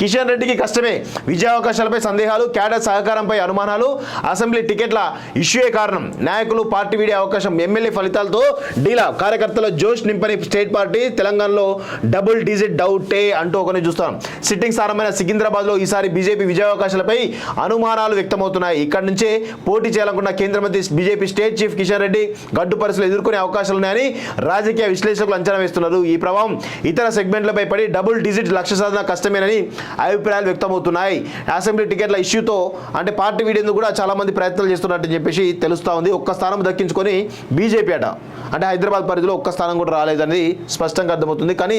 కిషన్ రెడ్డికి కష్టమే. విజయావకాశాలపై సందేహాలు క్యాడర్ సహకారంపై అనుమానాలు అసెంబ్లీ టికెట్ల ఇష్యూయే కారణం. నాయకులు పార్టీ వీడే అవకాశం. ఎమ్మెల్యే ఫలితాలతో డీలా కార్యకర్తల జోష్ నింపని స్టేట్ పార్టీ తెలంగాణలో డబుల్ డిజిట్ డౌటే అంటూ ఒకరిని చూస్తాం సిట్టింగ్ స్థానమైన సికింద్రాబాద్లో ఈసారి బీజేపీ విజయావకాశాలపై అనుమానాలు వ్యక్తమవుతున్నాయి. ఇక్కడి నుంచే పోటీ చేయాలనుకున్న కేంద్ర మంత్రి BJP state chief Kishan Reddy గడ్డు పరిస్థితులు ఎదుర్కొనే అవకాశాలు ఉన్నాయని రాజకీయ విశ్లేషకులు అంచనా వేస్తున్నారు. ఈ ప్రభావం ఇతర సెగ్మెంట్లపై పడి డబుల్ డిజిట్ లక్ష్య సాధన కష్టమేనని అభిప్రాయాలు వ్యక్తమవుతున్నాయి. అసెంబ్లీ టికెట్ల ఇష్యూతో అంటే పార్టీ వీడేందుకు కూడా చాలామంది ప్రయత్నాలు చేస్తున్నట్టు చెప్పేసి తెలుస్తూ ఉంది. ఒక్క స్థానం దక్కించుకొని బీజేపీ అట. అంటే హైదరాబాద్ పరిధిలో ఒక్క స్థానం కూడా రాలేదని స్పష్టంగా అర్థమవుతుంది. కానీ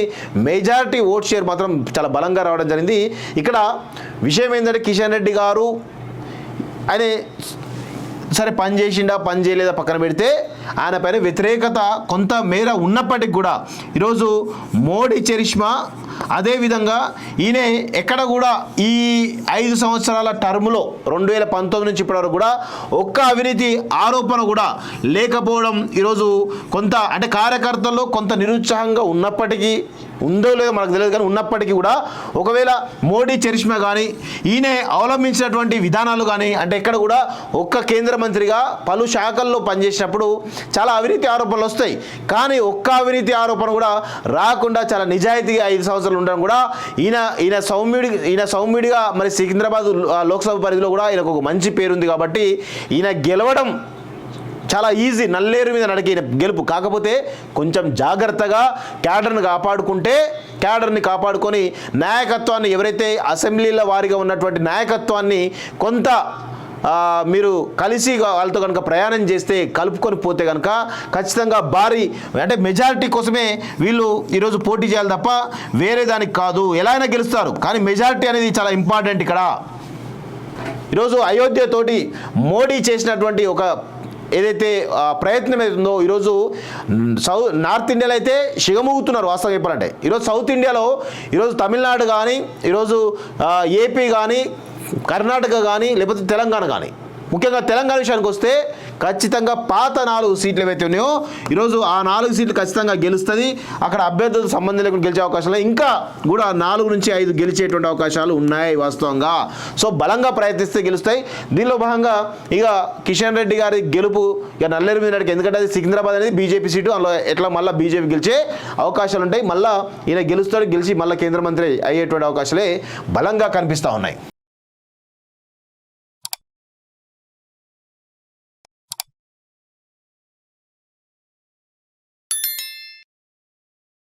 మెజారిటీ ఓట్ షేర్ మాత్రం చాలా బలంగా రావడం జరిగింది. ఇక్కడ విషయం ఏంటంటే కిషన్ రెడ్డి గారు ఆయన సరే పని చేసిండా పని చేయలేదా పక్కన పెడితే ఆయన పైన వ్యతిరేకత కొంత మేర ఉన్నప్పటికి కూడా ఈరోజు మోడీ చరిష్మా అదేవిధంగా ఈయన ఎక్కడ కూడా ఈ ఐదు సంవత్సరాల టర్మ్లో రెండు వేల పంతొమ్మిది నుంచి ఇప్పటివరకు కూడా ఒక్క అవినీతి ఆరోపణ కూడా లేకపోవడం ఈరోజు కొంత అంటే కార్యకర్తల్లో కొంత నిరుత్సాహంగా ఉన్నప్పటికీ ఉందో లేదో మనకు తెలియదు కానీ ఉన్నప్పటికీ కూడా ఒకవేళ మోడీ చరిష్మా కానీ ఈయన అవలంబించినటువంటి విధానాలు కానీ అంటే ఎక్కడ కూడా ఒక్క కేంద్ర మంత్రిగా పలు శాఖల్లో పనిచేసినప్పుడు చాలా అవినీతి ఆరోపణలు వస్తాయి. కానీ ఒక్క అవినీతి ఆరోపణ కూడా రాకుండా చాలా నిజాయితీగా ఐదు సంవత్సరాలు ఉండడం కూడా ఈయన ఈయన సౌమ్యుడి ఈయన సౌమ్యుడిగా మరి సికింద్రాబాద్ లోక్సభ పరిధిలో కూడా ఈయనకు ఒక మంచి పేరుంది కాబట్టి ఈయన గెలవడం చాలా ఈజీ నల్లేరు మీద నడికే గెలుపు. కాకపోతే కొంచెం జాగ్రత్తగా క్యాడర్ని కాపాడుకుంటే క్యాడర్ని కాపాడుకొని నాయకత్వాన్ని ఎవరైతే అసెంబ్లీల వారిగా ఉన్నటువంటి నాయకత్వాన్ని కొంత మీరు కలిసి వాళ్ళతో కనుక ప్రయాణం చేస్తే కలుపుకొని పోతే కనుక ఖచ్చితంగా భారీ అంటే మెజారిటీ కోసమే వీళ్ళు ఈరోజు పోటీ చేయాలి తప్ప వేరే దానికి కాదు. ఎలా అయినా గెలుస్తారు. కానీ మెజారిటీ అనేది చాలా ఇంపార్టెంట్ ఇక్కడ. ఈరోజు అయోధ్యతోటి మోడీ చేసినటువంటి ఒక ఏదైతే ప్రయత్నం అవుతుందో ఈరోజు సౌ నార్త్ ఇండియాలో అయితే శిగమూగుతున్నారు వాస్తవం చెప్పాలంటే. ఈరోజు సౌత్ ఇండియాలో ఈరోజు తమిళనాడు కానీ ఈరోజు ఏపీ కానీ కర్ణాటక కానీ లేకపోతే తెలంగాణ కానీ ముఖ్యంగా తెలంగాణ విషయానికి వస్తే ఖచ్చితంగా పాత నాలుగు సీట్లు ఏవైతే ఉన్నాయో ఈరోజు ఆ నాలుగు సీట్లు ఖచ్చితంగా గెలుస్తుంది. అక్కడ అభ్యర్థులకు సంబంధం లేకుండా గెలిచే అవకాశాలు ఇంకా కూడా నాలుగు నుంచి ఐదు గెలిచేటువంటి అవకాశాలు ఉన్నాయి వాస్తవంగా. సో బలంగా ప్రయత్నిస్తే గెలుస్తాయి. దీనిలో భాగంగా ఇక కిషన్ రెడ్డి గారి గెలుపు ఇక నల్లేరు మీద ఎందుకంటే అది సికింద్రాబాద్ అనేది బీజేపీ సీటు. అందులో ఎట్లా మళ్ళీ బీజేపీ గెలిచే అవకాశాలు ఉంటాయి మళ్ళీ ఈయన గెలుస్తాడు గెలిచి మళ్ళీ కేంద్ర మంత్రి అయ్యేటువంటి అవకాశాలే బలంగా కనిపిస్తూ ఉన్నాయి.